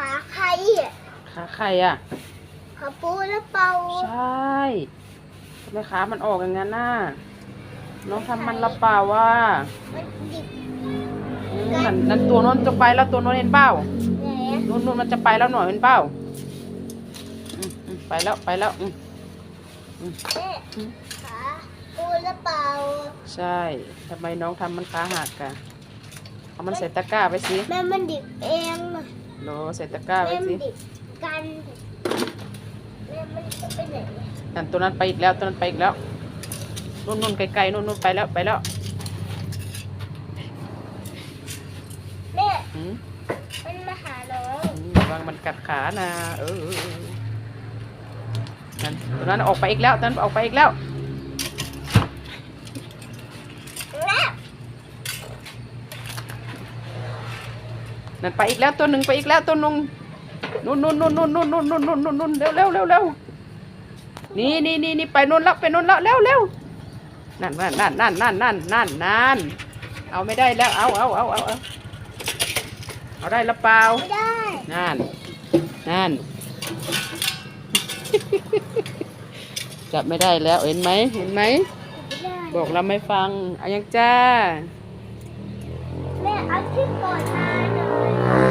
ขาใครอะขาปูแล้วเปล่าใช่ทำไมขามันออกอย่างนั้นน่ะน้องทำมันละเปล่าว่ามันดิบนั่นนั่นตัวโน้นจะไปแล้วตัวโน้นเห็นเปล่าไหนอะนู่นนู่นมันจะไปแล้วหน่อยเห็นเปล่าอืมอืมไปแล้วไปแล้วอืมแม่ขาปูแล้วเปล่าใช่ทำไมน้องทำมันขาหักอะเอามันใส่ตะกร้าไปสิแม่มันดิบเอง อะโลใส่ตะกร้าไปแม่มัสินดิบกันแม่มันจะไปไหนอะนั่นตัวนั้นไปอีกแล้วตัวนั้นไปอีกแล้วนู่นนู่นไกลๆนู่นนู่นไปแล้วไปแล้วแม่อืมมันมาหาน้องอืมระวังมันกัดขานะเออเออเออนั่นตัวนั้นออกไปอีกแล้วตัวนั้นออกไปอีกแล้ว แม่ นั่นไปอีกแล้วตัวหนึ่งไปอีกแล้วตัวหนึ่งนู่นนู่นนู่นนู่นนู่นนู่นนู่นนู่นนู่นนู่นเร็วเร็วเร็วเร็วนี่นี่นี่นี่ไปนู่นแล้วไปนู่นแล้วเร็วเร็วนั่นนั่นนั่นนั่นนั่นนั่นนั่นนั่นเอาไม่ได้แล้วเอาเอาเอาเอาเอาเอาได้หรือเปล่าไม่ได้นั่นนั่นจับไม่ได้แล้วเห็นไหมเห็นไหมไม่ได้บอกเราไม่ฟังเอายังจ้าแม่เอาที่ก่อนนะ